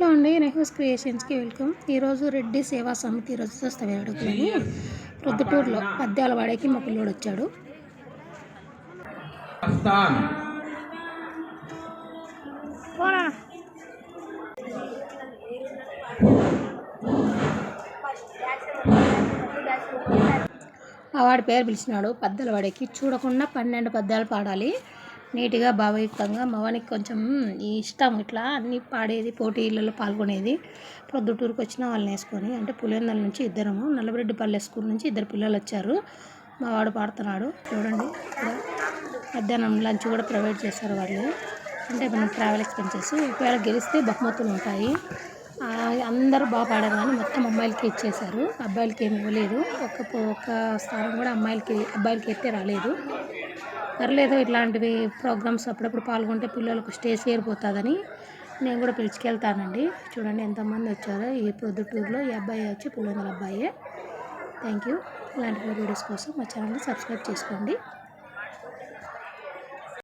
Hello అండి Nehru's క్రియేషన్స్కి welcome. ఈరోజు రెడ్డి సేవా సమితి రజతోత్సవ వేడుకలని ప్రొద్దుటూరులో పద్యాల వాడేకి మా పిల్లోడు వచ్చాడు. వాడి పేరు పిలిచినాడు. పద్యాల వాడేకి చూడకుండా పన్నెండు పద్యాలు పాడాలి. నీట్గా భావయుక్తంగా మవానికి కొంచెం ఈ ఇష్టం ఇట్లా అన్ని పాడేది పోటీలలో పాల్గొనేది. ప్రొద్దుటూరుకు వచ్చిన వాళ్ళని వేసుకొని అంటే పులివెందుల నుంచి ఇద్దరము నల్లబరెడ్డిపల్లె స్కూల్ నుంచి ఇద్దరు పిల్లలు వచ్చారు. మా వాడు పాడుతున్నాడు. చూడండి ఇక్కడ మధ్యాహ్నం లంచ్ కూడా ప్రొవైడ్ చేశారు వాళ్ళు. అంటే మనం ట్రావెల్ ఎక్స్పెన్సెస్. ఒకవేళ గెలిస్తే బహుమతులు ఉంటాయి. అందరూ బాగా పాడారు కానీ మొత్తం అమ్మాయిలకి ఇచ్చేశారు. అబ్బాయిలకి ఏమి ఇవ్వలేదు. ఒక ఒక స్థానం కూడా అమ్మాయిలకి అబ్బాయిలకి అయితే రాలేదు. పర్లేదు ఇట్లాంటివి ప్రోగ్రామ్స్ అప్పుడప్పుడు పాల్గొంటే పిల్లలకు స్టేజ్ చేరిపోతుందని నేను కూడా పిలిచికెళ్తానండి. చూడండి ఎంతమంది వచ్చారో ఈ ప్రొద్దుటూరులో ఈ అబ్బాయి వచ్చి పులివెందుల అబ్బాయే. Thank you. ఇలాంటి వీడియోస్ కోసం మా ఛానల్ని సబ్స్క్రైబ్ చేసుకోండి.